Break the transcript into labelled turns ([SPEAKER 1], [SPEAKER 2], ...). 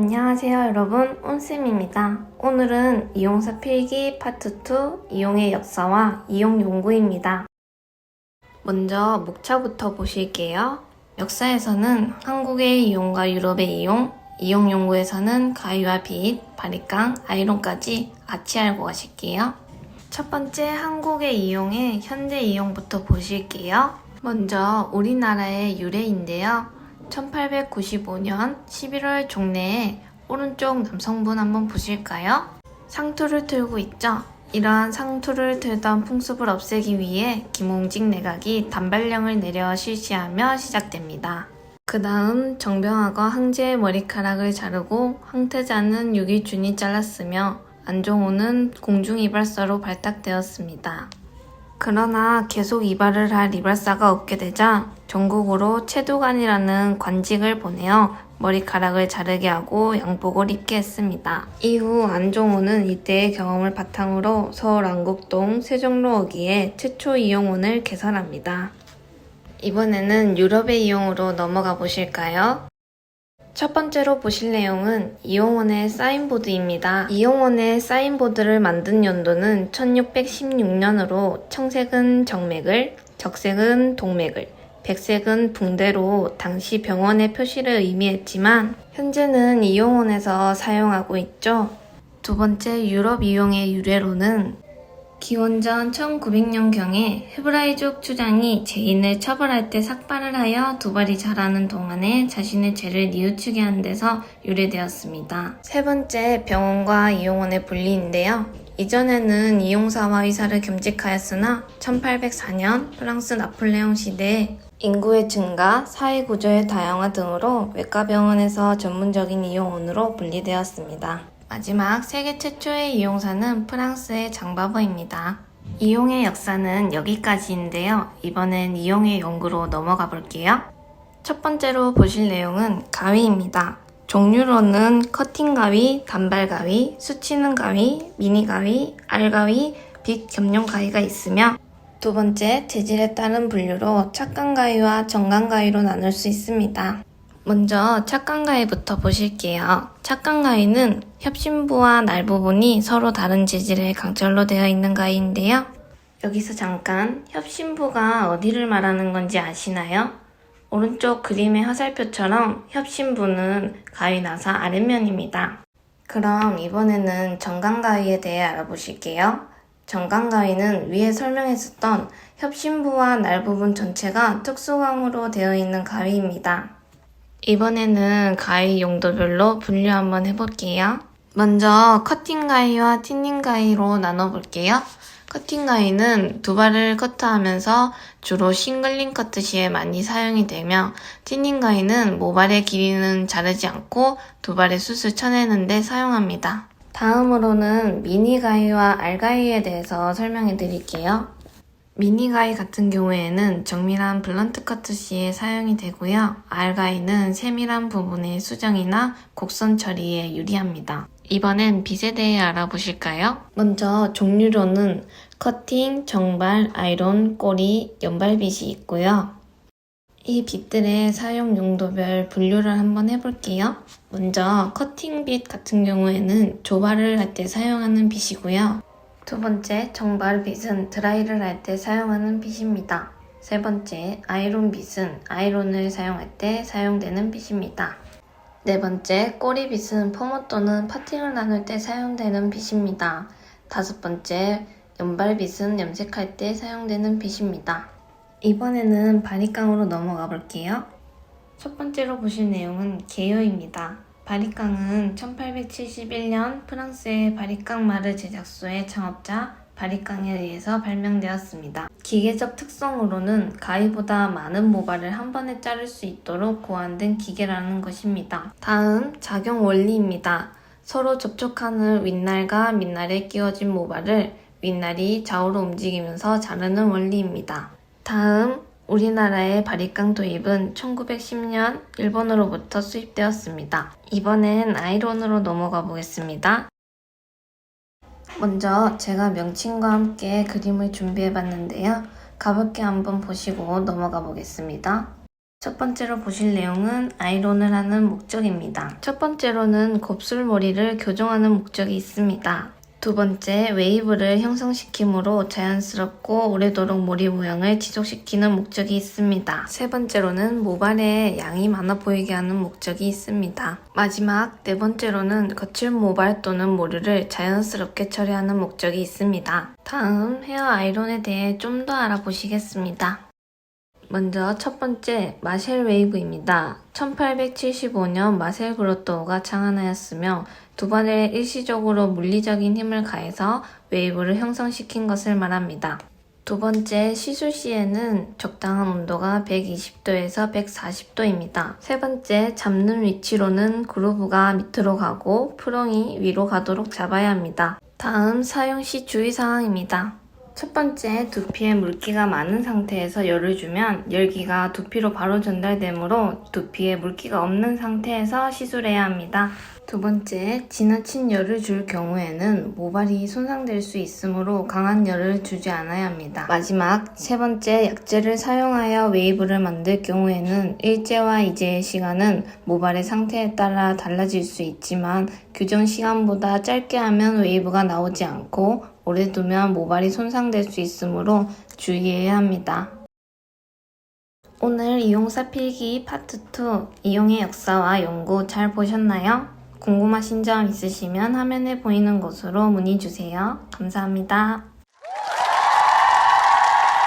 [SPEAKER 1] 안녕하세요 여러분 온쌤입니다. 오늘은 이용사 필기 파트 2 이용의 역사와 이용 연구입니다. 먼저 목차부터 보실게요. 역사에서는 한국의 이용과 유럽의 이용, 이용 연구에서는 가위와 빛, 바리깡, 아이론까지 같이 알고 가실게요. 첫 번째 한국의 이용의 현재 이용부터 보실게요. 먼저 우리나라의 유래인데요. 1895년 11월 종래에 오른쪽 남성분 한번 보실까요? 상투를 틀고 있죠? 이러한 상투를 틀던 풍습을 없애기 위해 김홍직 내각이 단발령을 내려 실시하며 시작됩니다. 그 다음 정병하가 황제의 머리카락을 자르고 황태자는 유기준이 잘랐으며 안종호는 공중이발사로 발탁되었습니다. 그러나 계속 이발을 할 이발사가 없게 되자 전국으로 채도관이라는 관직을 보내어 머리카락을 자르게 하고 양복을 입게 했습니다. 이후 안종호는 이때의 경험을 바탕으로 서울 안국동 세종로 어기에 최초 이용원을 개설합니다. 이번에는 유럽의 이용으로 넘어가 보실까요? 첫 번째로 보실 내용은 이용원의 사인보드입니다. 이용원의 사인보드를 만든 연도는 1616년으로 청색은 정맥을, 적색은 동맥을, 백색은 붕대로 당시 병원의 표시를 의미했지만 현재는 이용원에서 사용하고 있죠. 두 번째 유럽 이용의 유래로는 기원전 1900년경에 헤브라이족 추장이 죄인을 처벌할 때 삭발을 하여 두 발이 자라는 동안에 자신의 죄를 뉘우치게 한 데서 유래되었습니다. 세 번째 병원과 이용원의 분리인데요. 이전에는 이용사와 의사를 겸직하였으나 1804년 프랑스 나폴레옹 시대에 인구의 증가, 사회 구조의 다양화 등으로 외과병원에서 전문적인 이용원으로 분리되었습니다. 마지막 세계 최초의 이용사는 프랑스의 장바버입니다. 이용의 역사는 여기까지인데요. 이번엔 이용의 연구로 넘어가 볼게요. 첫 번째로 보실 내용은 가위입니다. 종류로는 커팅 가위, 단발 가위, 수치는 가위, 미니 가위, 알 가위, 빛 겸용 가위가 있으며 두 번째 재질에 따른 분류로 착강 가위와 정강 가위로 나눌 수 있습니다. 먼저 착강 가위부터 보실게요. 착강 가위는 협심부와 날 부분이 서로 다른 재질의 강철로 되어 있는 가위인데요. 여기서 잠깐 협심부가 어디를 말하는 건지 아시나요? 오른쪽 그림의 화살표처럼 협심부는 가위 나사 아랫면입니다. 그럼 이번에는 정강 가위에 대해 알아보실게요. 정강 가위는 위에 설명했었던 협심부와 날 부분 전체가 특수광으로 되어 있는 가위입니다. 이번에는 가위 용도별로 분류 한번 해볼게요. 먼저 커팅 가위와 티닝 가위로 나눠볼게요. 커팅 가위는 두 발을 커트하면서 주로 싱글링 커트 시에 많이 사용이 되며 티닝 가위는 모발의 길이는 자르지 않고 두 발의 숱을 쳐내는데 사용합니다. 다음으로는 미니 가위와 알 가위에 대해서 설명해 드릴게요. 미니 가위 같은 경우에는 정밀한 블런트 커트 시에 사용이 되고요. 알 가위는 세밀한 부분의 수정이나 곡선 처리에 유리합니다. 이번엔 빗에 대해 알아보실까요? 먼저 종류로는 커팅, 정발, 아이론, 꼬리, 연발빗이 있고요. 이 빗들의 사용 용도별 분류를 한번 해볼게요. 먼저 커팅 빗 같은 경우에는 조발을 할 때 사용하는 빗이고요. 두 번째 정발 빗은 드라이를 할 때 사용하는 빗입니다. 세 번째 아이론 빗은 아이론을 사용할 때 사용되는 빗입니다. 네 번째 꼬리 빗은 펌어 또는 파팅을 나눌 때 사용되는 빗입니다. 다섯 번째 연발 빗은 염색할 때 사용되는 빗입니다. 이번에는 바리깡으로 넘어가 볼게요. 첫 번째로 보실 내용은 개요입니다. 바리깡은 1871년 프랑스의 바리깡 마르 제작소의 창업자 바리깡에 의해서 발명되었습니다. 기계적 특성으로는 가위보다 많은 모발을 한 번에 자를 수 있도록 고안된 기계라는 것입니다. 다음 작용 원리입니다. 서로 접촉하는 윗날과 밑날에 끼워진 모발을 윗날이 좌우로 움직이면서 자르는 원리입니다. 다음 우리나라의 바리깡 도입은 1910년 일본으로부터 수입되었습니다. 이번엔 아이론으로 넘어가 보겠습니다. 먼저 제가 명칭과 함께 그림을 준비해 봤는데요. 가볍게 한번 보시고 넘어가 보겠습니다. 첫 번째로 보실 내용은 아이론을 하는 목적입니다. 첫 번째로는 곱슬머리를 교정하는 목적이 있습니다. 두 번째, 웨이브를 형성시키므로 자연스럽고 오래도록 머리 모양을 지속시키는 목적이 있습니다. 세 번째로는 모발에 양이 많아 보이게 하는 목적이 있습니다. 마지막 네 번째로는 거칠 모발 또는 모르를 자연스럽게 처리하는 목적이 있습니다. 다음 헤어 아이론에 대해 좀 더 알아보시겠습니다. 먼저 첫 번째 마셸 웨이브입니다. 1875년 마셀 그로토가 창안하였으며 두 번에 일시적으로 물리적인 힘을 가해서 웨이브를 형성시킨 것을 말합니다. 두 번째 시술 시에는 적당한 온도가 120도에서 140도입니다. 세 번째 잡는 위치로는 그루브가 밑으로 가고 프롱이 위로 가도록 잡아야 합니다. 다음 사용 시 주의사항입니다. 첫 번째, 두피에 물기가 많은 상태에서 열을 주면 열기가 두피로 바로 전달되므로 두피에 물기가 없는 상태에서 시술해야 합니다. 두 번째, 지나친 열을 줄 경우에는 모발이 손상될 수 있으므로 강한 열을 주지 않아야 합니다. 마지막, 세 번째, 약제를 사용하여 웨이브를 만들 경우에는 일제와 이제의 시간은 모발의 상태에 따라 달라질 수 있지만 규정 시간보다 짧게 하면 웨이브가 나오지 않고 오래 두면 모발이 손상될 수 있으므로 주의해야 합니다. 오늘 이용사 필기 파트 2 이용의 역사와 연구 잘 보셨나요? 궁금하신 점 있으시면 화면에 보이는 곳으로 문의 주세요. 감사합니다.